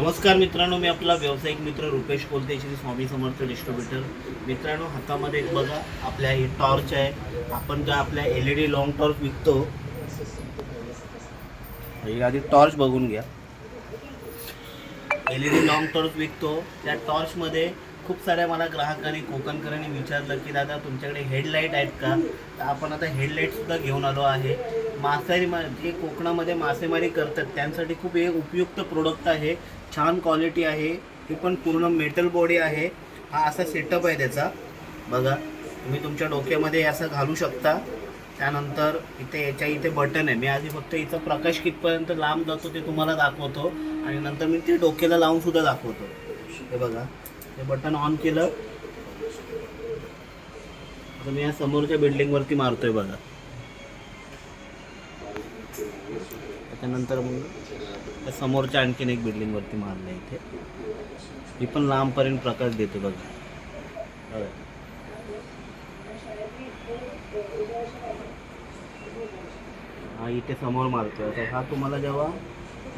नमस्कार मित्रांनो मी आपला व्यावसायिक मित्र रुपेश कोलते श्री स्वामी समर्थ डिस्ट्रीब्युटर. मित्रांनो हातामध्ये एक बघा आपल्या हे टॉर्च आहे. आपण ज्या आपल्या L E D long torch विकतो. आधी टॉर्च बघून घ्या. L E D long torch विकतो. त्या टॉर्चमध्ये खूप साऱ्या मला ग्राहकांनी कोकणकरांनी विचारलं की दादा तुमच्याकडे हेडलाईट आहेत का? तर आपण आता हेडलाईटसुद्धा घेऊन आलो आहे. मासेमारी मा- जे कोकणामध्ये मासेमारी करतात त्यांसाठी खूप हे उपयुक्त प्रोडक्ट आहे. छान क्वालिटी आहे. हे पण पूर्ण मेटल बॉडी आहे. हा असा सेटअप आहे त्याचा. बघा तुम्ही तुमच्या डोक्यामध्ये असं घालू शकता. त्यानंतर इथे याच्या इथे बटन आहे. मी आधी फक्त इथं प्रकाश कितपर्यंत लांब जातो ते तुम्हाला दाखवतो. आणि नंतर मी ते डोक्याला लावून सुद्धा दाखवतो. हे बघा. हे बटन ऑन केलं. आता मी या समोरच्या बिल्डिंगवरती मारतोय बघा. त्याच्यानंतर मग त्या समोरच्या आणखीन एक बिल्डिंगवरती मारलं इथे. ही पण लांबपर्यंत प्रकाश देते बघा. हा इथे समोर मारतोय. तर हा तुम्हाला जेव्हा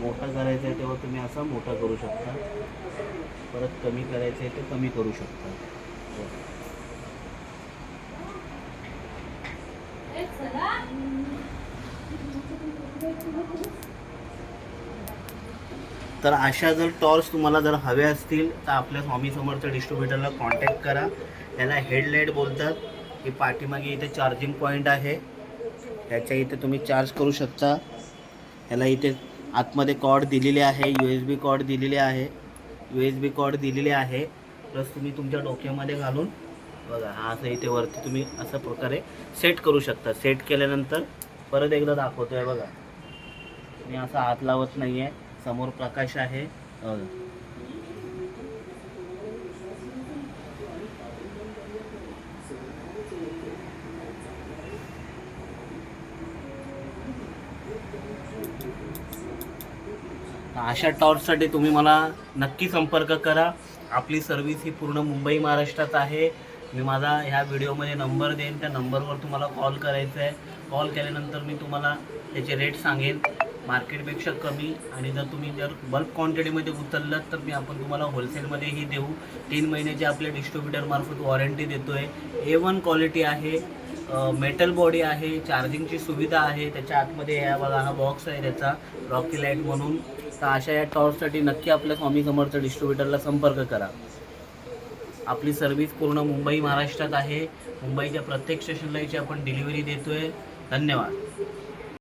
मोठा करायचा आहे तेव्हा तुम्ही असा मोठा करू शकता. परत कमी करायचं आहे ते कमी करू शकता. तर अशा जर टॉर्च तुम्हाला जर हव्या असतील तर आपल्या स्वामी समर्थ डिस्ट्रीब्युटरला कॉन्टॅक्ट करा. याला हेडलाईट बोलतात ही पाठीमागे इथे चार्जिंग पॉईंट आहे. त्याच्या इथे तुम्ही चार्ज करू शकता. याला इथे आतमध्ये कॉर्ड दिलेले आहे यू एस बी कॉर्ड दिलेले आहे यू एस बी कॉर्ड दिलेले आहे प्लस तुम्ही तुमच्या डोक्यामध्ये घालून बघा हा असं इथे वरती तुम्ही अशा प्रकारे सेट करू शकता. सेट केल्यानंतर परत एकदा दाखवतो आहे बघा. मी असा हात लावत नाही आहे समोर प्रकाश आहे. अशा टॉर्चसाठी तुम्ही मला नक्की संपर्क करा. आपली सर्व्हिस ही पूर्ण मुंबई महाराष्ट्रात आहे. मी माझा ह्या व्हिडिओमध्ये नंबर देईन. त्या नंबरवर तुम्हाला कॉल करायचा आहे कॉल केल्यानंतर मी तुम्हाला त्याचे रेट सांगेन. मार्केटपेक्षा कमी आणि जर तुम्ही जर बल्क क्वांटिटीमध्ये उचललात तर मी आपण तुम्हाला होलसेलमध्येही देऊ. तीन महिन्याची आपल्या डिस्ट्रीब्युटरमार्फत वॉरंटी देतो आहे ए वन क्वालिटी आहे. मेटल बॉडी आहे. चार्जिंगची सुविधा आहे. त्याच्या आतमध्ये या बघा हा बॉक्स आहे त्याचा. रॉकी लाइट म्हणून. तर अशा या टॉर्चसाठी नक्की आपल्या स्वामी समर्थ डिस्ट्रीब्युटरला संपर्क करा. आपली सर्व्हिस पूर्ण मुंबई महाराष्ट्रात आहे. मुंबईच्या प्रत्येक शिल्लाईची आपण डिलिव्हरी देतोय. धन्यवाद.